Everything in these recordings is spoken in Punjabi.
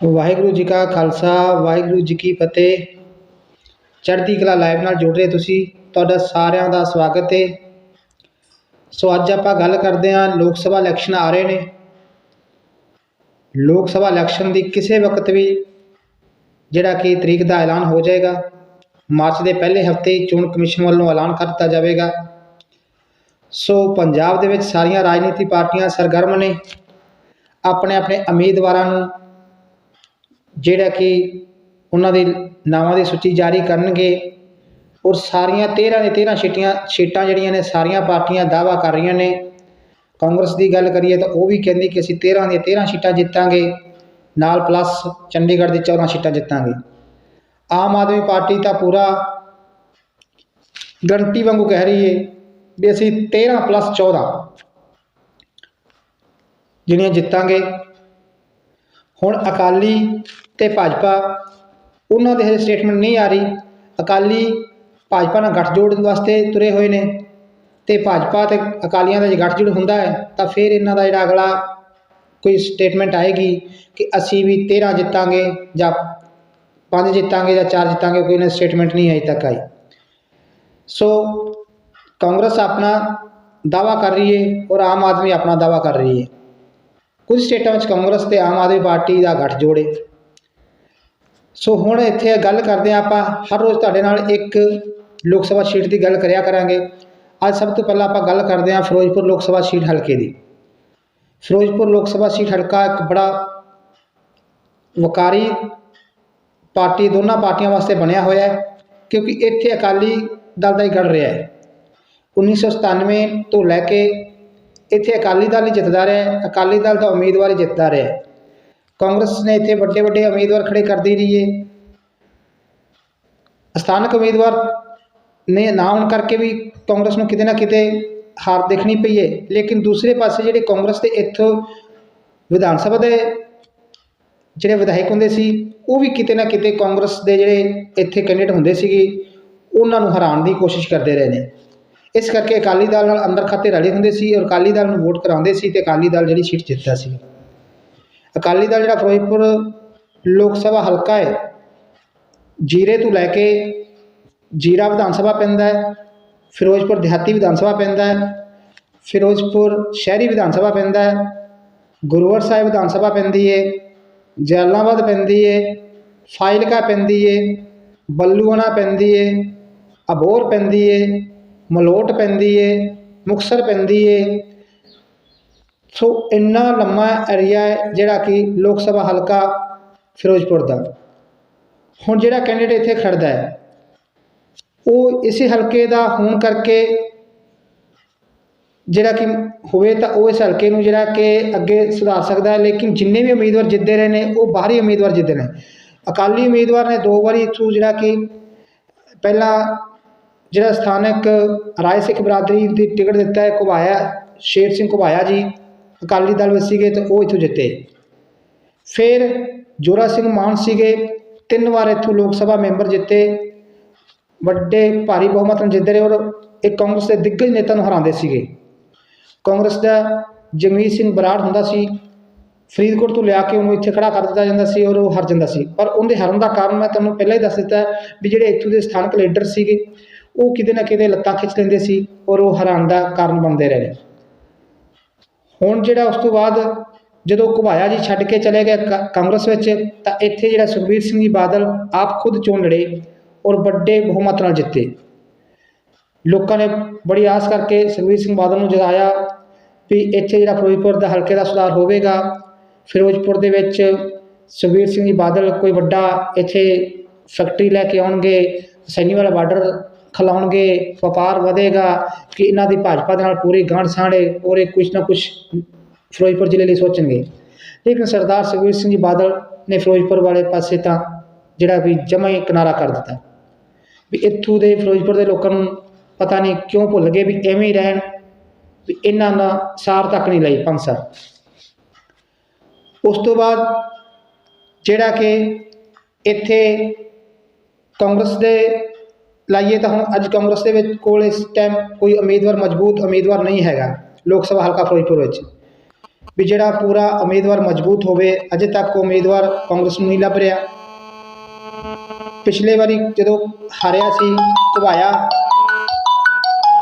ਵਾਹਿਗੁਰੂ ਜੀ ਕਾ ਖਾਲਸਾ, ਵਾਹਿਗੁਰੂ ਜੀ ਕੀ ਫਤਿਹ। ਚੜ੍ਹਦੀ ਕਲਾ ਲਾਈਵ ਨਾਲ ਜੁੜ ਰਹੇ ਤੁਸੀਂ, ਤੁਹਾਡਾ ਸਾਰਿਆਂ ਦਾ ਸਵਾਗਤ ਹੈ ਸੋ ਅੱਜ ਆਪਾਂ ਗੱਲ ਕਰਦੇ ਹਾਂ, ਲੋਕ ਸਭਾ ਇਲੈਕਸ਼ਨ ਆ ਰਹੇ ਨੇ। ਲੋਕ ਸਭਾ ਇਲੈਕਸ਼ਨ ਦੀ ਕਿਸੇ ਵਕਤ ਵੀ ਜਿਹੜਾ ਕਿ ਤਰੀਕ ਦਾ ਐਲਾਨ ਹੋ ਜਾਏਗਾ, ਮਾਰਚ ਦੇ ਪਹਿਲੇ ਹਫ਼ਤੇ ਚੋਣ ਕਮਿਸ਼ਨ ਵੱਲੋਂ ਐਲਾਨ ਕਰ ਦਿੱਤਾ ਜਾਵੇਗਾ। ਸੋ ਪੰਜਾਬ ਦੇ ਵਿੱਚ ਸਾਰੀਆਂ ਰਾਜਨੀਤੀ ਪਾਰਟੀਆਂ ਸਰਗਰਮ ਨੇ। ਆਪਣੇ ਆਪਣੇ ਉਮੀਦਵਾਰਾਂ ਨੂੰ ਜਿਹੜਾ ਕਿ ਉਹਨਾਂ ਦੇ ਨਾਵਾਂ ਦੀ ਸੂਚੀ ਜਾਰੀ ਕਰਨਗੇ ਔਰ ਸਾਰੀਆਂ 13 ਦੇ 13 ਸੀਟੀਆਂ ਸੀਟਾਂ ਜਿਹੜੀਆਂ ਨੇ, ਸਾਰੀਆਂ ਪਾਰਟੀਆਂ ਦਾਅਵਾ ਕਰ ਰਹੀਆਂ ਨੇ। ਕਾਂਗਰਸ ਦੀ ਗੱਲ ਕਰੀਏ ਤਾਂ ਉਹ ਵੀ ਕਹਿੰਦੀ ਕਿ ਅਸੀਂ 13 ਦੀਆਂ 13 ਸੀਟਾਂ ਜਿੱਤਾਂਗੇ, ਨਾਲ ਪਲੱਸ ਚੰਡੀਗੜ੍ਹ ਦੀ 14 ਸੀਟਾਂ ਜਿੱਤਾਂਗੇ। ਆਮ ਆਦਮੀ ਪਾਰਟੀ ਤਾਂ ਪੂਰਾ ਗਰੰਟੀ ਵਾਂਗੂ ਕਹਿ ਰਹੀ ਹੈ ਵੀ ਅਸੀਂ 13 ਪਲੱਸ 14 ਜਿਹੜੀਆਂ ਜਿੱਤਾਂਗੇ। ਹੁਣ ਅਕਾਲੀ ਅਤੇ ਭਾਜਪਾ, ਉਹਨਾਂ ਦੇ ਹਜੇ ਸਟੇਟਮੈਂਟ ਨਹੀਂ ਆ ਰਹੀ। ਅਕਾਲੀ ਭਾਜਪਾ ਨਾਲ ਗੱਠਜੋੜ ਵਾਸਤੇ ਤੁਰੇ ਹੋਏ ਨੇ ਅਤੇ ਭਾਜਪਾ ਅਤੇ ਅਕਾਲੀਆਂ ਦਾ ਜੇ ਗੱਠਜੋੜ ਹੁੰਦਾ ਹੈ, ਤਾਂ ਫਿਰ ਇਹਨਾਂ ਦਾ ਜਿਹੜਾ ਅਗਲਾ ਕੋਈ ਸਟੇਟਮੈਂਟ ਆਏਗੀ ਕਿ ਅਸੀਂ ਵੀ 13 ਜਿੱਤਾਂਗੇ ਜਾਂ ਪੰਜ ਜਿੱਤਾਂਗੇ ਜਾਂ ਚਾਰ ਜਿੱਤਾਂਗੇ, ਕੋਈ ਨਾ ਸਟੇਟਮੈਂਟ ਨਹੀਂ ਅਜੇ ਤੱਕ ਆਈ। ਸੋ ਕਾਂਗਰਸ ਆਪਣਾ ਦਾਵਾ ਕਰ ਰਹੀ ਹੈ ਔਰ ਆਮ ਆਦਮੀ ਆਪਣਾ ਦਾਵਾ ਕਰ ਰਹੀ ਹੈ। ਕੁਝ ਸਟੇਟਾਂ ਵਿੱਚ ਕਾਂਗਰਸ ਤੇ ਆਮ ਆਦਮੀ ਪਾਰਟੀ ਦਾ ਗੱਠ ਜੋੜੇ। ਸੋ ਹੁਣ ਇੱਥੇ ਗੱਲ ਕਰਦੇ ਹਾਂ ਆਪਾਂ, ਹਰ ਰੋਜ਼ ਤੁਹਾਡੇ ਨਾਲ ਇੱਕ ਲੋਕ ਸਭਾ ਸੀਟ ਦੀ ਗੱਲ ਕਰਿਆ ਕਰਾਂਗੇ। ਅੱਜ ਸਭ ਤੋਂ ਪਹਿਲਾਂ ਆਪਾਂ ਗੱਲ ਕਰਦੇ ਹਾਂ ਫਿਰੋਜ਼ਪੁਰ ਲੋਕ ਸਭਾ ਸੀਟ ਹਲਕੇ ਦੀ। ਫਿਰੋਜ਼ਪੁਰ ਲੋਕ ਸਭਾ ਸੀਟ ਹਲਕਾ ਇੱਕ ਬੜਾ ਵਕਾਰੀ ਪਾਰਟੀ, ਦੋਨਾਂ ਪਾਰਟੀਆਂ ਵਾਸਤੇ ਬਣਿਆ ਹੋਇਆ ਹੈ, ਕਿਉਂਕਿ ਇੱਥੇ ਅਕਾਲੀ ਦਲ ਦਾ ਹੀ ਗੜ ਰਿਹਾ ਹੈ। 1997 ਤੋਂ ਲੈ ਕੇ ਇੱਥੇ ਅਕਾਲੀ ਦਲ ਹੀ ਜਿੱਤਦਾ ਰਿਹਾ ਅਕਾਲੀ ਦਲ ਦਾ ਉਮੀਦਵਾਰ ਹੀ ਜਿੱਤਦਾ ਰਿਹਾ ਕਾਂਗਰਸ ਨੇ ਇੱਥੇ ਵੱਡੇ ਵੱਡੇ ਉਮੀਦਵਾਰ ਖੜੇ ਕਰਦੀ ਰਹੀ ਹੈ ਸਥਾਨਕ ਉਮੀਦਵਾਰ ਨੇ ਨਾ ਹੋਣ ਕਰਕੇ ਵੀ ਕਾਂਗਰਸ ਨੂੰ ਕਿਤੇ ਨਾ ਕਿਤੇ ਹਾਰ ਦੇਖਣੀ ਪਈ ਹੈ, ਲੇਕਿਨ ਦੂਸਰੇ ਪਾਸੇ ਜਿਹੜੇ ਕਾਂਗਰਸ ਦੇ ਇੱਥੋਂ ਵਿਧਾਨ ਸਭਾ ਦੇ ਜਿਹੜੇ ਵਿਧਾਇਕ ਹੁੰਦੇ ਸੀ, ਉਹ ਵੀ ਕਿਤੇ ਨਾ ਕਿਤੇ ਕਾਂਗਰਸ ਦੇ ਜਿਹੜੇ ਇੱਥੇ ਕੈਂਡੀਡੇਟ ਹੁੰਦੇ ਸੀਗੇ, ਉਹਨਾਂ ਨੂੰ ਹਰਾਉਣ ਦੀ ਕੋਸ਼ਿਸ਼ ਕਰਦੇ ਰਹੇ ਨੇ। ਇਸ ਕਰਕੇ ਅਕਾਲੀ ਦਲ ਨਾਲ ਅੰਦਰ ਖਾਤੇ ਰਲੇ ਹੁੰਦੇ ਸੀ ਔਰ ਅਕਾਲੀ ਦਲ ਨੂੰ ਵੋਟ ਕਰਾਉਂਦੇ ਸੀ ਤੇ ਅਕਾਲੀ ਦਲ ਜਿਹੜੀ ਸੀਟ ਜਿੱਤਦਾ ਸੀ। ਅਕਾਲੀ ਦਲ ਜਿਹੜਾ ਫਿਰੋਜ਼ਪੁਰ ਲੋਕ ਸਭਾ ਹਲਕਾ ਹੈ, ਜੀਰੇ ਤੋਂ ਲੈ ਕੇ ਜੀਰਾ ਵਿਧਾਨ ਸਭਾ ਪੈਂਦਾ ਹੈ, ਫਿਰੋਜ਼ਪੁਰ ਦਿਹਾਤੀ ਵਿਧਾਨ ਸਭਾ ਪੈਂਦਾ ਹੈ, ਫਿਰੋਜ਼ਪੁਰ ਸ਼ਹਿਰੀ ਵਿਧਾਨ ਸਭਾ ਪੈਂਦਾ ਹੈ, ਗੁਰੂਵਰ ਸਾਹਿਬ ਵਿਧਾਨ ਸਭਾ ਪੈਂਦੀ ਏ ਜਲਾਲਾਬਾਦ ਪੈਂਦੀ ਹੈ, ਫਾਜ਼ਿਲਕਾ ਪੈਂਦੀ ਏ ਬੱਲੂਆਣਾ ਪੈਂਦੀ ਏ ਅਬੋਰ ਪੈਂਦੀ ਏ ਮਲੋਟ ਪੈਂਦੀ ਹੈ ਮੁਕਸਰ ਪੈਂਦੀ ਹੈ ਸੋ ਇੰਨਾ ਲੰਮਾ ਏਰੀਆ ਹੈ ਜਿਹੜਾ ਕਿ ਲੋਕ ਸਭਾ ਹਲਕਾ ਫਿਰੋਜ਼ਪੁਰ ਦਾ। ਹੁਣ ਜਿਹੜਾ ਕੈਂਡੀਡੇਟ ਇੱਥੇ ਖੜਦਾ ਹੈ, ਉਹ ਇਸੇ ਹਲਕੇ ਦਾ ਹੋਣ ਕਰਕੇ ਜਿਹੜਾ ਕਿ ਹੋਵੇ ਤਾਂ ਉਹ ਇਸ ਹਲਕੇ ਨੂੰ ਜਿਹੜਾ ਕਿ ਅੱਗੇ ਸੁਧਾਰ ਸਕਦਾ ਹੈ, ਲੇਕਿਨ ਜਿੰਨੇ ਵੀ ਉਮੀਦਵਾਰ ਜਿੱਤਦੇ ਰਹੇ ਨੇ, ਉਹ ਬਾਹਰੀ ਉਮੀਦਵਾਰ ਜਿੱਤੇ ਨੇ। ਅਕਾਲੀ ਉਮੀਦਵਾਰ ਨੇ ਦੋ ਵਾਰੀ ਇੱਥੋਂ ਜਿਹੜਾ ਕਿ ਪਹਿਲਾਂ ਜਿਹੜਾ ਸਥਾਨਕ ਰਾਏ ਸਿੱਖ ਬਰਾਦਰੀ ਦੀ ਟਿਕਟ ਦਿੱਤਾ ਹੈ, ਘੁਬਾਇਆ, ਸ਼ੇਰ ਸਿੰਘ ਘੁਬਾਇਆ ਜੀ, ਅਕਾਲੀ ਦਲ ਵਿੱਚ ਸੀਗੇ ਤੇ ਉਹ ਇੱਥੋਂ ਜਿੱਤੇ। ਫਿਰ ਜੋਰਾ ਸਿੰਘ ਮਾਨ ਸੀਗੇ, ਤਿੰਨ ਵਾਰ ਇੱਥੋਂ ਲੋਕ ਸਭਾ ਮੈਂਬਰ ਜਿੱਤੇ। ਵੱਡੇ ਭਾਰੀ ਬਹੁਮਤ ਨਾਲ ਜਿੱਤਦੇ ਰਹੇ ਔਰ ਇਹ ਕਾਂਗਰਸ ਦੇ ਦਿੱਗਜ ਨੇਤਾ ਨੂੰ ਹਰਾਉਂਦੇ ਸੀਗੇ। ਕਾਂਗਰਸ ਦਾ ਜਗਮੀਤ ਸਿੰਘ ਬਰਾੜ ਹੁੰਦਾ ਸੀ, ਫਰੀਦਕੋਟ ਤੋਂ ਲਿਆ ਕੇ ਉਹਨੂੰ ਇੱਥੇ ਖੜਾ ਕਰ ਦਿੱਤਾ ਜਾਂਦਾ ਸੀ ਔਰ ਉਹ ਹਾਰ ਜਾਂਦਾ ਸੀ। ਪਰ ਉਹਦੇ ਹਾਰਨ ਦਾ ਕਾਰਨ ਮੈਂ ਤੁਹਾਨੂੰ ਪਹਿਲਾਂ ਹੀ ਦੱਸ ਦਿੱਤਾ ਵੀ ਜਿਹੜੇ ਇੱਥੋਂ ਦੇ ਸਥਾਨਕ ਲੀਡਰ ਸੀਗੇ ਉਹ ਕਿਤੇ ਨਾ ਕਿਤੇ ਲੱਤਾਂ ਖਿੱਚ ਲੈਂਦੇ ਸੀ ਔਰ ਉਹ ਹੈਰਾਨ ਦਾ ਕਾਰਨ ਬਣਦੇ ਰਹੇ ਨੇ। ਹੁਣ ਜਿਹੜਾ ਉਸ ਤੋਂ ਬਾਅਦ ਜਦੋਂ ਘੁਬਾਇਆ ਜੀ ਛੱਡ ਕੇ ਚਲੇ ਗਏ ਕਾ- ਕਾਂਗਰਸ ਵਿੱਚ, ਤਾਂ ਇੱਥੇ ਜਿਹੜਾ ਸੁਖਬੀਰ ਸਿੰਘ ਜੀ ਬਾਦਲ ਆਪ ਖੁਦ ਚੋਣ ਲੜੇ ਔਰ ਵੱਡੇ ਬਹੁਮਤ ਨਾਲ ਜਿੱਤੇ। ਲੋਕਾਂ ਨੇ ਬੜੀ ਆਸ ਕਰਕੇ ਸੁਖਬੀਰ ਸਿੰਘ ਬਾਦਲ ਨੂੰ ਜਗਾਇਆ ਵੀ ਇੱਥੇ ਜਿਹੜਾ ਫਿਰੋਜ਼ਪੁਰ ਦਾ ਹਲਕੇ ਦਾ ਸੁਧਾਰ ਹੋਵੇਗਾ, ਫਿਰੋਜ਼ਪੁਰ ਦੇ ਵਿੱਚ ਸੁਖਬੀਰ ਸਿੰਘ ਜੀ ਬਾਦਲ ਕੋਈ ਵੱਡਾ ਇੱਥੇ ਫੈਕਟਰੀ ਲੈ ਕੇ ਆਉਣਗੇ ਸੈਨੀ ਵਾਲਾ ਬਾਰਡਰ ਖਿਲਾਉਣਗੇ, ਵਪਾਰ ਵਧੇਗਾ, ਕਿ ਇਹਨਾਂ ਦੀ ਭਾਜਪਾ ਦੇ ਨਾਲ ਪੂਰੀ ਗਾਂਢ ਸਾਂਢੇ ਔਰ ਇਹ ਕੁਛ ਨਾ ਕੁਛ ਫਿਰੋਜ਼ਪੁਰ ਜ਼ਿਲ੍ਹੇ ਲਈ ਸੋਚਣਗੇ। ਲੇਕਿਨ ਸਰਦਾਰ ਸੁਖਬੀਰ ਸਿੰਘ ਜੀ ਬਾਦਲ ਨੇ ਫਿਰੋਜ਼ਪੁਰ ਵਾਲੇ ਪਾਸੇ ਤਾਂ ਜਿਹੜਾ ਵੀ ਜਮਾ ਹੀ ਕਿਨਾਰਾ ਕਰ ਦਿੱਤਾ। ਵੀ ਇੱਥੋਂ ਦੇ ਫਿਰੋਜ਼ਪੁਰ ਦੇ ਲੋਕਾਂ ਨੂੰ ਪਤਾ ਨਹੀਂ ਕਿਉਂ ਭੁੱਲ ਗਏ ਵੀ ਐਵੇਂ ਹੀ ਰਹਿਣ, ਵੀ ਇਹਨਾਂ ਦਾ ਸਾਰ ਤੱਕ ਨਹੀਂ ਲਈ ਪੰਜ ਸਾਲ। ਉਸ ਤੋਂ ਬਾਅਦ ਜਿਹੜਾ ਕਿ ਇੱਥੇ ਕਾਂਗਰਸ ਦੇ ਲਾਈਏ ਤਾਂ ਹੁਣ ਅੱਜ ਕਾਂਗਰਸ ਦੇ ਵਿੱਚ ਕੋਲ ਇਸ ਟਾਈਮ ਕੋਈ ਉਮੀਦਵਾਰ ਮਜ਼ਬੂਤ ਉਮੀਦਵਾਰ ਨਹੀਂ ਹੈਗਾ, ਲੋਕ ਸਭਾ ਹਲਕਾ ਫਿਰੋਜ਼ਪੁਰ ਵਿੱਚ। ਵੀ ਜਿਹੜਾ ਪੂਰਾ ਉਮੀਦਵਾਰ ਮਜ਼ਬੂਤ ਹੋਵੇ, ਅਜੇ ਤੱਕ ਉਮੀਦਵਾਰ ਕਾਂਗਰਸ ਨੂੰ ਨਹੀਂ ਲੱਭ ਰਿਹਾ। ਪਿਛਲੇ ਵਾਰੀ ਜਦੋਂ ਹਾਰਿਆ ਸੀ, ਘੁਬਾਇਆ,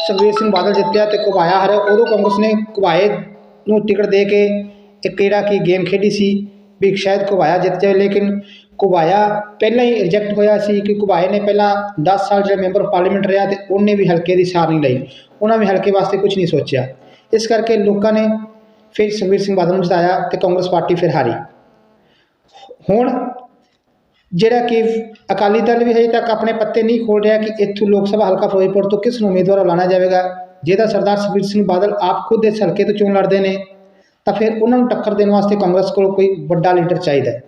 ਸੁਖਬੀਰ ਸਿੰਘ ਬਾਦਲ ਜਿੱਤਿਆ ਤੇ ਘੁਬਾਇਆ ਹਾਰਿਆ, ਉਦੋਂ ਕਾਂਗਰਸ ਨੇ ਘੁਬਾਏ ਨੂੰ ਟਿਕਟ ਦੇ ਕੇ ਇੱਕ ਜਿਹੜਾ ਕਿ ਗੇਮ ਖੇਡੀ ਸੀ, ਵੀ ਸ਼ਾਇਦ ਘੁਬਾਇਆ ਜਿੱਤ ਜਾਵੇ, ਲੇਕਿਨ ਘੁਬਾਇਆ। ਪਹਿਲਾਂ ਹੀ ਰਿਜੈਕਟ ਹੋਇਆ ਸੀ ਕਿ ਘੁਬਾਏ ਨੇ। ਪਹਿਲਾਂ 10 ਸਾਲ ਜਿਹੜਾ ਮੈਂਬਰ ਆਫ ਪਾਰਲੀਮੈਂਟ ਰਿਹਾ ਤੇ ਉਹਨੇ ਵੀ ਹਲਕੇ ਦੀ ਸਾਰ ਨਹੀਂ ਲਈ। ਉਹਨਾਂ ਵੀ ਹਲਕੇ ਵਾਸਤੇ ਕੁਝ ਨਹੀਂ ਸੋਚਿਆ। ਇਸ ਕਰਕੇ ਲੋਕਾਂ ਨੇ ਫਿਰ ਸੁਖਬੀਰ ਸਿੰਘ ਬਾਦਲ ਨੂੰ ਜਿਤਾਇਆ ਤੇ ਕਾਂਗਰਸ ਪਾਰਟੀ ਫਿਰ ਹਾਰੀ। ਹੁਣ ਜਿਹੜਾ ਕਿ ਅਕਾਲੀ ਦਲ ਵੀ ਹਜੇ ਤੱਕ ਆਪਣੇ ਪੱਤੇ ਨਹੀਂ ਖੋਲ ਰਿਹਾ ਕਿ ਇੱਥੋਂ ਲੋਕ ਸਭਾ ਹਲਕਾ ਫਿਰੋਜ਼ਪੁਰ ਤੋਂ ਕਿਸ ਨੂੰ ਉਮੀਦਵਾਰ ਐਲਾਨਿਆ ਜਾਵੇਗਾ ਜੇ ਤਾਂ ਸਰਦਾਰ ਸੁਖਬੀਰ ਸਿੰਘ ਬਾਦਲ ਆਪ ਖੁਦ ਇਸ ਹਲਕੇ ਤੋਂ ਚੋਣ ਲੜਦੇ ਨੇ, ਤਾਂ ਫਿਰ ਉਹਨਾਂ ਨੂੰ ਟੱਕਰ ਦੇਣ ਵਾਸਤੇ ਕਾਂਗਰਸ ਕੋਲ ਕੋਈ ਵੱਡਾ ਲੀਡਰ ਚਾਹੀਦਾ ਹੈ।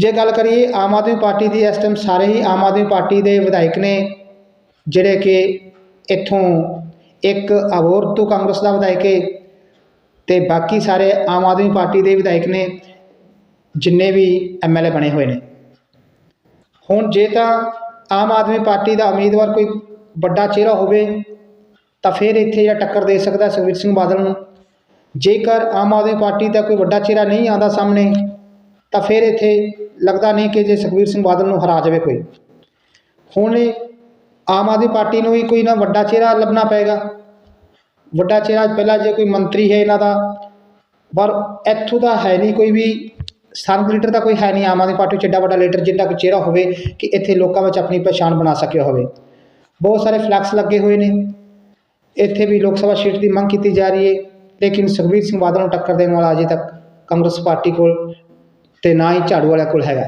ਜੇ ਗੱਲ ਕਰੀਏ ਆਮ ਆਦਮੀ ਪਾਰਟੀ ਦੀ, ਇਸ ਟਾਈਮ ਸਾਰੇ ਹੀ ਆਮ ਆਦਮੀ ਪਾਰਟੀ ਦੇ ਵਿਧਾਇਕ ਨੇ, ਜਿਹੜੇ ਕਿ ਇੱਥੋਂ ਇੱਕ ਅਬੋਹਰ ਤੋਂ ਕਾਂਗਰਸ ਦਾ ਵਿਧਾਇਕ ਹੈ ਤੇ ਬਾਕੀ ਸਾਰੇ ਆਮ ਆਦਮੀ ਪਾਰਟੀ ਦੇ ਵਿਧਾਇਕ ਨੇ, ਜਿੰਨੇ ਵੀ ਐਮਐਲਏ ਬਣੇ ਹੋਏ ਨੇ। ਹੁਣ ਜੇ ਤਾਂ ਆਮ ਆਦਮੀ ਪਾਰਟੀ ਦਾ ਉਮੀਦਵਾਰ ਕੋਈ ਵੱਡਾ ਚਿਹਰਾ ਹੋਵੇ, ਤਾਂ ਫਿਰ ਇੱਥੇ ਜਿਹੜਾ ਟੱਕਰ ਦੇ ਸਕਦਾ ਸੁਖਬੀਰ ਸਿੰਘ ਬਾਦਲ ਨੂੰ। ਜੇਕਰ ਆਮ ਆਦਮੀ ਪਾਰਟੀ ਦਾ ਕੋਈ ਵੱਡਾ ਚਿਹਰਾ ਨਹੀਂ ਆਉਂਦਾ ਸਾਹਮਣੇ ਤਾਂ ਫਿਰ ਇੱਥੇ ਲੱਗਦਾ ਨਹੀਂ ਕਿ ਜੇ ਸੁਖਬੀਰ ਸਿੰਘ ਬਾਦਲ ਨੂੰ ਹਰਾ ਜਾਵੇ ਕੋਈ। ਹੁਣ ਆਮ ਆਦਮੀ ਪਾਰਟੀ ਨੂੰ ਵੀ ਕੋਈ ਨਾ ਵੱਡਾ ਚਿਹਰਾ ਲੱਭਣਾ ਪਏਗਾ। ਵੱਡਾ ਚਿਹਰਾ ਪਹਿਲਾਂ ਜੇ ਕੋਈ ਮੰਤਰੀ ਹੈ ਇਹਨਾਂ ਦਾ, ਪਰ ਇੱਥੋਂ ਦਾ ਹੈ ਨਹੀਂ ਕੋਈ ਵੀ ਸਥਾਨਕ ਲੀਡਰ ਦਾ ਕੋਈ ਹੈ ਨਹੀਂ ਆਮ ਆਦਮੀ ਪਾਰਟੀ 'ਚ ਏਡਾ ਵੱਡਾ ਲੀਡਰ, ਜਿੰਨਾ ਕੋਈ ਚਿਹਰਾ ਹੋਵੇ ਕਿ ਇੱਥੇ ਲੋਕਾਂ ਵਿੱਚ ਆਪਣੀ ਪਛਾਣ ਬਣਾ ਸਕਿਆ ਹੋਵੇ। ਬਹੁਤ ਸਾਰੇ ਫਲੈਕਸ ਲੱਗੇ ਹੋਏ ਨੇ। ਇੱਥੇ ਵੀ ਲੋਕ ਸਭਾ ਸੀਟ ਦੀ ਮੰਗ ਕੀਤੀ ਜਾ ਰਹੀ ਹੈ, ਲੇਕਿਨ ਸੁਖਬੀਰ ਸਿੰਘ ਬਾਦਲ ਨੂੰ ਟੱਕਰ ਦੇਣ ਵਾਲਾ ਅਜੇ ਤੱਕ ਕਾਂਗਰਸ ਪਾਰਟੀ ਕੋਲ ਤੇ ਨਾ ਹੀ ਝਾੜੂ ਵਾਲਿਆਂ ਕੋਲ ਹੈਗਾ।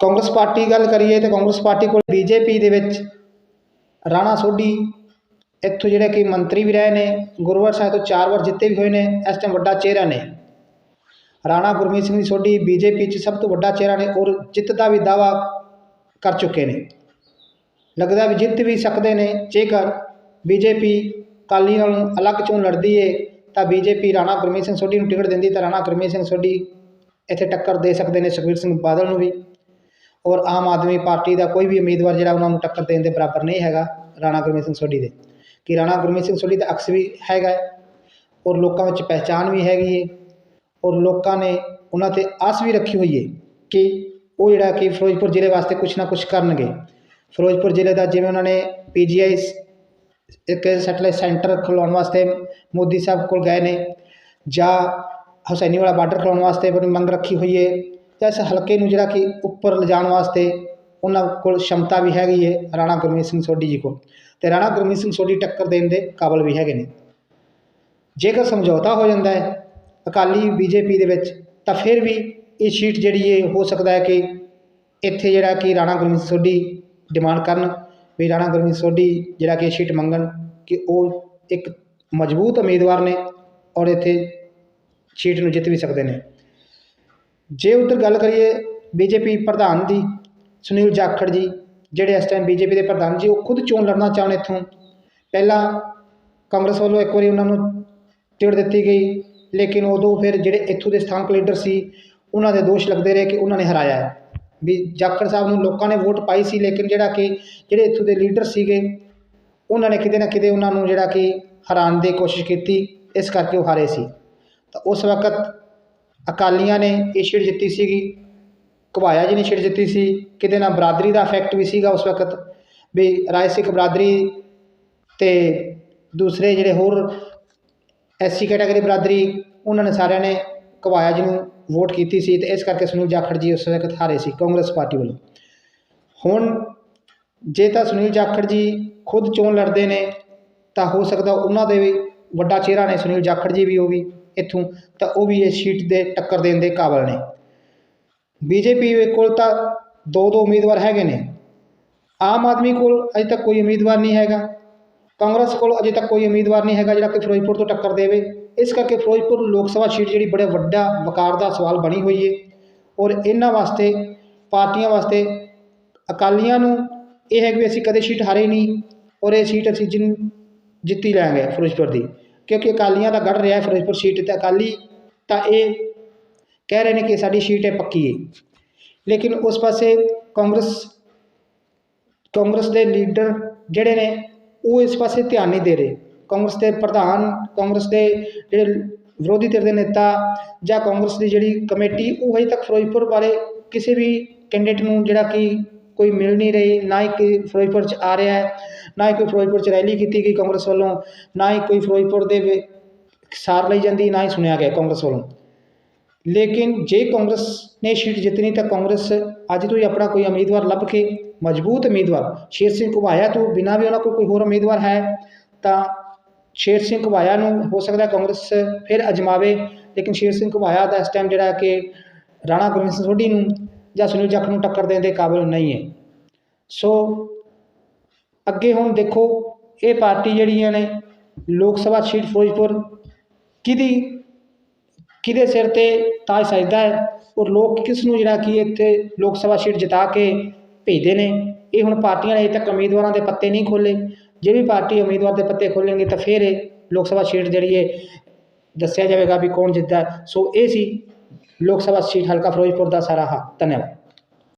ਕਾਂਗਰਸ ਪਾਰਟੀ ਗੱਲ ਕਰੀਏ ਤੇ ਕਾਂਗਰਸ ਪਾਰਟੀ ਕੋਲ ਬੀਜੇਪੀ ਦੇ ਵਿੱਚ ਰਾਣਾ ਸੋਢੀ, ਇੱਥੋਂ ਜਿਹੜੇ ਕਿ ਮੰਤਰੀ ਵੀ ਰਹੇ ਨੇ, ਗੁਰੂਵਾਰ ਸਾਹਿਬ ਤੋਂ ਚਾਰ ਵਾਰ ਜਿੱਤੇ ਵੀ ਹੋਏ ਨੇ, ਇਸ ਟਾਈਮ ਵੱਡਾ ਚਿਹਰਾ ਨੇ। ਰਾਣਾ ਗੁਰਮੀਤ ਸਿੰਘ ਦੀ ਸੋਢੀ ਬੀਜੇਪੀ 'ਚ ਸਭ ਤੋਂ ਵੱਡਾ ਚਿਹਰਾ ਨੇ ਔਰ ਜਿੱਤ ਦਾ ਵੀ ਦਾਵਾ ਕਰ ਚੁੱਕੇ ਨੇ। ਲੱਗਦਾ ਵੀ ਜਿੱਤ ਵੀ ਸਕਦੇ ਨੇ, ਜੇਕਰ ਬੀਜੇਪੀ ਕਾਲੀ ਨਾਲੋਂ ਅਲੱਗ ਚੋਂ ਲੜਦੀ ਏ, ਤਾਂ ਬੀਜੇਪੀ ਰਾਣਾ ਗੁਰਮੀਤ ਸਿੰਘ ਸੋਢੀ ਨੂੰ ਟਿਕਟ ਦਿੰਦੀ, ਤਾਂ ਰਾਣਾ ਗੁਰਮੀਤ ਸਿੰਘ ਸੋਢੀ ਇੱਥੇ ਟੱਕਰ ਦੇ ਸਕਦੇ ਨੇ ਸੁਖਬੀਰ ਸਿੰਘ ਬਾਦਲ ਨੂੰ ਵੀ। ਔਰ ਆਮ ਆਦਮੀ ਪਾਰਟੀ ਦਾ ਕੋਈ ਵੀ ਉਮੀਦਵਾਰ ਜਿਹੜਾ ਉਹਨਾਂ ਨੂੰ ਟੱਕਰ ਦੇਣ ਦੇ ਬਰਾਬਰ ਨਹੀਂ ਹੈਗਾ, ਰਾਣਾ ਗੁਰਮੀਤ ਸਿੰਘ ਸੋਢੀ ਦੇ। ਕਿ ਰਾਣਾ ਗੁਰਮੀਤ ਸਿੰਘ ਸੋਢੀ ਦਾ ਅਕਸ ਵੀ ਹੈਗਾ ਔਰ ਲੋਕਾਂ ਵਿੱਚ ਪਹਿਚਾਣ ਵੀ ਹੈਗੀ ਹੈ ਔਰ ਲੋਕਾਂ ਨੇ ਉਹਨਾਂ ਤੇ ਆਸ ਵੀ ਰੱਖੀ ਹੋਈ ਹੈ ਕਿ ਉਹ ਜਿਹੜਾ ਕਿ ਫਿਰੋਜ਼ਪੁਰ ਜ਼ਿਲ੍ਹੇ ਵਾਸਤੇ ਕੁਝ ਨਾ ਕੁਝ ਕਰਨਗੇ। ਫਿਰੋਜ਼ਪੁਰ ਜ਼ਿਲ੍ਹੇ ਦਾ ਜਿਵੇਂ ਉਹਨਾਂ ਨੇ ਪੀਜੀਆਈ ਇੱਕ ਸੈਟਲਾਈਟ ਸੈਂਟਰ ਖੁਲਾਉਣ ਵਾਸਤੇ ਮੋਦੀ ਸਾਹਿਬ ਕੋਲ ਗਏ ਨੇ ਜਾਂ ਹੁਸੈਨੀ ਵਾਲਾ ਬਾਰਡਰ ਖਿਲਾਉਣ ਵਾਸਤੇ ਆਪਣੀ ਮੰਗ ਰੱਖੀ ਹੋਈ ਹੈ ਤਾਂ ਇਸ ਹਲਕੇ ਨੂੰ ਜਿਹੜਾ ਕਿ ਉੱਪਰ ਲਿਜਾਣ ਵਾਸਤੇ ਉਹਨਾਂ ਕੋਲ ਸ਼ਮਤਾ ਵੀ ਹੈਗੀ ਹੈ ਰਾਣਾ ਗੁਰਮੀਤ ਸਿੰਘ ਸੋਢੀ ਜੀ ਕੋਲ। ਤੇ ਰਾਣਾ ਗੁਰਮੀਤ ਸਿੰਘ ਸੋਢੀ ਟੱਕਰ ਦੇਣ ਦੇ ਕਾਬਲ ਵੀ ਹੈਗੇ ਨੇ। ਜੇਕਰ ਸਮਝੌਤਾ ਹੋ ਜਾਂਦਾ ਹੈ ਅਕਾਲੀ ਬੀਜੇਪੀ ਦੇ ਵਿੱਚ, ਤਾਂ ਫਿਰ ਵੀ ਇਹ ਸੀਟ ਜਿਹੜੀ ਹੈ ਹੋ ਸਕਦਾ ਹੈ ਕਿ ਇੱਥੇ ਜਿਹੜਾ ਕਿ ਰਾਣਾ ਗੁਰਮੀਤ ਸੋਢੀ ਡਿਮਾਂਡ ਕਰਨ ਵੀ ਰਾਣਾ ਗੁਰਮੀਤ ਸੋਢੀ ਜਿਹੜਾ ਕਿ ਇਹ ਸੀਟ ਮੰਗਣ ਕਿ ਉਹ ਇੱਕ ਮਜ਼ਬੂਤ ਉਮੀਦਵਾਰ ਨੇ ਔਰ ਇੱਥੇ ਸੀਟ ਨੂੰ ਜਿੱਤ ਵੀ ਸਕਦੇ ਨੇ। ਜੇ ਉੱਧਰ ਗੱਲ ਕਰੀਏ ਬੀਜੇਪੀ ਪ੍ਰਧਾਨ ਦੀ, ਸੁਨੀਲ ਜਾਖੜ ਜੀ, ਜਿਹੜੇ ਇਸ ਟਾਈਮ ਬੀਜੇਪੀ ਦੇ ਪ੍ਰਧਾਨ ਜੀ, ਉਹ ਖੁਦ ਚੋਣ ਲੜਨਾ ਚਾਹਣ ਇੱਥੋਂ। ਪਹਿਲਾਂ ਕਾਂਗਰਸ ਵੱਲੋਂ ਇੱਕ ਵਾਰੀ ਉਹਨਾਂ ਨੂੰ ਟਿਕਟ ਦਿੱਤੀ ਗਈ, ਲੇਕਿਨ ਉਦੋਂ ਫਿਰ ਜਿਹੜੇ ਇੱਥੋਂ ਦੇ ਸਥਾਨਕ ਲੀਡਰ ਸੀ, ਉਹਨਾਂ ਦੇ ਦੋਸ਼ ਲੱਗਦੇ ਰਹੇ ਕਿ ਉਹਨਾਂ ਨੇ ਹਰਾਇਆ ਹੈ। ਵੀ ਜਾਖੜ ਸਾਹਿਬ ਨੂੰ ਲੋਕਾਂ ਨੇ ਵੋਟ ਪਾਈ ਸੀ, ਲੇਕਿਨ ਜਿਹੜਾ ਕਿ ਜਿਹੜੇ ਇੱਥੋਂ ਦੇ ਲੀਡਰ ਸੀਗੇ, ਉਹਨਾਂ ਨੇ ਕਿਤੇ ਨਾ ਕਿਤੇ ਉਹਨਾਂ ਨੂੰ ਜਿਹੜਾ ਕਿ ਹਰਾਉਣ ਦੀ ਕੋਸ਼ਿਸ਼ ਕੀਤੀ, ਇਸ ਕਰਕੇ ਉਹ ਹਾਰੇ ਸੀ। ਤਾਂ ਉਸ ਵਕਤ ਅਕਾਲੀਆਂ ਨੇ ਇਹ ਸੀਟ ਜਿੱਤੀ ਸੀਗੀ। ਘੁਬਾਇਆ ਜੀ ਨੇ ਸੀਟ ਜਿੱਤੀ ਸੀ, ਕਿਤੇ ਨਾ ਬਰਾਦਰੀ ਦਾ ਇਫੈਕਟ ਵੀ ਸੀਗਾ ਉਸ ਵਕਤ, ਵੀ ਰਾਏ ਸਿੱਖ ਬਰਾਦਰੀ ਤੇ ਦੂਸਰੇ ਜਿਹੜੇ ਹੋਰ ਐਸਸੀ ਕੈਟਾਗਰੀ ਬਰਾਦਰੀ, ਉਹਨਾਂ ਨੇ ਸਾਰਿਆਂ ਨੇ ਘੁਬਾਇਆ ਜੀ ਨੂੰ ਵੋਟ ਕੀਤੀ ਸੀ ਤੇ ਇਸ ਕਰਕੇ ਸੁਨੀਲ ਜਾਖੜ ਜੀ ਉਸ ਵਕਤ ਹਾਰੇ ਸੀ ਕਾਂਗਰਸ ਪਾਰਟੀ ਵੱਲੋਂ। ਹੁਣ ਜੇ ਤਾਂ ਸੁਨੀਲ ਜਾਖੜ ਜੀ ਖੁਦ ਚੋਣ ਲੜਦੇ ਨੇ, ਤਾਂ ਹੋ ਸਕਦਾ ਉਹਨਾਂ ਦੇ ਵੀ ਵੱਡਾ ਚਿਹਰਾ ਨੇ ਸੁਨੀਲ ਜਾਖੜ ਜੀ ਵੀ ਉਹ ਵੀ। ਇੱਥੋਂ, ਤਾਂ ਉਹ ਵੀ ਇਸ ਸੀਟ ਦੇ ਟੱਕਰ ਦੇਣ ਦੇ ਕਾਬਲ ਨੇ। ਬੀਜੇਪੀ ਕੋਲ ਤਾਂ ਦੋ ਦੋ ਉਮੀਦਵਾਰ ਹੈਗੇ ਨੇ। ਆਮ ਆਦਮੀ ਕੋਲ ਅਜੇ ਤੱਕ ਕੋਈ ਉਮੀਦਵਾਰ ਨਹੀਂ ਹੈਗਾ। ਕਾਂਗਰਸ ਕੋਲ ਅਜੇ ਤੱਕ ਕੋਈ ਉਮੀਦਵਾਰ ਨਹੀਂ ਹੈਗਾ ਜਿਹੜਾ ਕਿ ਫਿਰੋਜ਼ਪੁਰ ਤੋਂ ਟੱਕਰ ਦੇਵੇ। ਇਸ ਕਰਕੇ ਫਿਰੋਜ਼ਪੁਰ ਲੋਕ ਸਭਾ ਸੀਟ ਜਿਹੜੀ ਬੜੇ ਵੱਡਾ ਵਕਾਰ ਦਾ ਸਵਾਲ ਬਣੀ ਹੋਈ ਹੈ ਔਰ ਇਹਨਾਂ ਵਾਸਤੇ, ਪਾਰਟੀਆਂ ਵਾਸਤੇ ਅਕਾਲੀਆਂ ਨੂੰ ਇਹ ਹੈ ਕਿ ਅਸੀਂ ਕਦੇ ਸੀਟ ਹਾਰੇ ਨਹੀਂ। ਔਰ ਇਹ ਸੀਟ ਅਸੀਂ ਜਿਨ, ਜਿੱਤੀ ਲਾਂਗੇ ਫਿਰੋਜ਼ਪੁਰ ਦੀ। ਕਿਉਂਕਿ ਅਕਾਲੀਆਂ ਦਾ ਗੜ ਰਿਹਾ ਫਿਰੋਜ਼ਪੁਰ ਸੀਟ ਤੇ ਅਕਾਲੀ, ਤਾਂ ਇਹ ਕਹਿ ਰਹੇ ਨੇ ਕਿ ਸਾਡੀ ਸੀਟ ਹੈ ਪੱਕੀ ਹੈ ਲੇਕਿਨ ਉਸ ਪਾਸੇ ਕਾਂਗਰਸ ਕਾਂਗਰਸ ਦੇ ਲੀਡਰ ਜਿਹੜੇ ਨੇ, ਉਹ ਇਸ ਪਾਸੇ ਧਿਆਨ ਨਹੀਂ ਦੇ ਰਹੇ। ਕਾਂਗਰਸ ਦੇ ਪ੍ਰਧਾਨ, ਕਾਂਗਰਸ ਦੇ ਜਿਹੜੇ ਵਿਰੋਧੀ ਧਿਰ ਦੇ ਨੇਤਾ ਜਾਂ ਕਾਂਗਰਸ ਦੀ ਜਿਹੜੀ ਕਮੇਟੀ, ਉਹ ਹਜੇ ਤੱਕ ਫਿਰੋਜ਼ਪੁਰ ਬਾਰੇ ਕਿਸੇ ਵੀ ਕੈਂਡੀਡੇਟ ਨੂੰ ਜਿਹੜਾ ਕਿ ਕੋਈ ਮਿਲ ਨਹੀਂ ਰਹੀ, ਨਾ ਹੀ ਕੋਈ ਫਿਰੋਜ਼ਪੁਰ 'ਚ ਆ ਰਿਹਾ ਹੈ, ਨਾ ਹੀ ਕੋਈ ਫਿਰੋਜ਼ਪੁਰ 'ਚ ਰੈਲੀ ਕੀਤੀ ਗਈ ਕਾਂਗਰਸ ਵੱਲੋਂ, ਨਾ ਹੀ ਕੋਈ ਫਿਰੋਜ਼ਪੁਰ ਦੇ ਸਾਰ ਲਈ ਜਾਂਦੀ, ਨਾ ਹੀ ਸੁਣਿਆ ਗਿਆ ਕਾਂਗਰਸ ਵੱਲੋਂ। ਲੇਕਿਨ ਜੇ ਕਾਂਗਰਸ ਨੇ ਸੀਟ ਜਿੱਤਣੀ ਤਾਂ ਕਾਂਗਰਸ ਅੱਜ ਤੋਂ ਹੀ ਆਪਣਾ ਕੋਈ ਉਮੀਦਵਾਰ ਲੱਭ ਕੇ ਮਜ਼ਬੂਤ ਉਮੀਦਵਾਰ, ਸ਼ੇਰ ਸਿੰਘ ਘੁਬਾਇਆ ਤੋਂ ਬਿਨਾਂ ਵੀ ਉਹਨਾਂ ਕੋਲ ਕੋਈ ਹੋਰ ਉਮੀਦਵਾਰ ਹੈ, ਤਾਂ ਸ਼ੇਰ ਸਿੰਘ ਘੁਬਾਇਆ ਨੂੰ ਹੋ ਸਕਦਾ ਕਾਂਗਰਸ ਫਿਰ ਅਜਮਾਵੇ, ਲੇਕਿਨ ਸ਼ੇਰ ਸਿੰਘ ਘੁਬਾਇਆ ਦਾ ਇਸ ਟਾਈਮ ਜਿਹੜਾ ਕਿ ਰਾਣਾ ਗੁਰਮੀਤ ਸਿੰਘ ਸੋਢੀ ਨੂੰ ਜਾਂ ਸੁਨੀਲ ਜੱਖ ਨੂੰ ਟੱਕਰ ਦੇਣ ਦੇ ਕਾਬਿਲ ਨਹੀਂ ਹੈ। ਸੋ ਅੱਗੇ ਹੁਣ ਦੇਖੋ, ਇਹ ਪਾਰਟੀ ਜਿਹੜੀਆਂ ਨੇ ਲੋਕ ਸਭਾ ਸੀਟ ਫਿਰੋਜ਼ਪੁਰ, ਕਿਹਦੀ, ਕਿਹਦੇ ਸਿਰ ਤੇ ਤਾਜ ਸਜਦਾ ਹੈ ਔਰ ਲੋਕ ਕਿਸ ਨੂੰ ਜਿਹੜਾ ਕਿ ਇੱਥੇ ਲੋਕ ਸਭਾ ਸੀਟ ਜਿਤਾ ਕੇ ਭੇਜਦੇ ਨੇ, ਇਹ ਹੁਣ ਪਾਰਟੀਆਂ ਨੇ ਅਜੇ ਤੱਕ ਉਮੀਦਵਾਰਾਂ ਦੇ ਪੱਤੇ ਨਹੀਂ ਖੋਲੇ ਜੇ ਵੀ ਪਾਰਟੀ ਉਮੀਦਵਾਰ ਦੇ ਪੱਤੇ ਖੋਲਣਗੇ ਤਾਂ ਫਿਰ ਇਹ ਲੋਕ ਸਭਾ ਸੀਟ ਜਿਹੜੀ ਹੈ ਦੱਸਿਆ ਜਾਵੇਗਾ ਵੀ ਕੌਣ ਜਿੱਤਦਾ। ਸੋ ਇਹ ਸੀ ਲੋਕ ਸਭਾ ਸੀਟ ਹਲਕਾ ਫਿਰੋਜ਼ਪੁਰ ਦਾ ਸਾਰਾ ਹਾਂ ਧੰਨਵਾਦ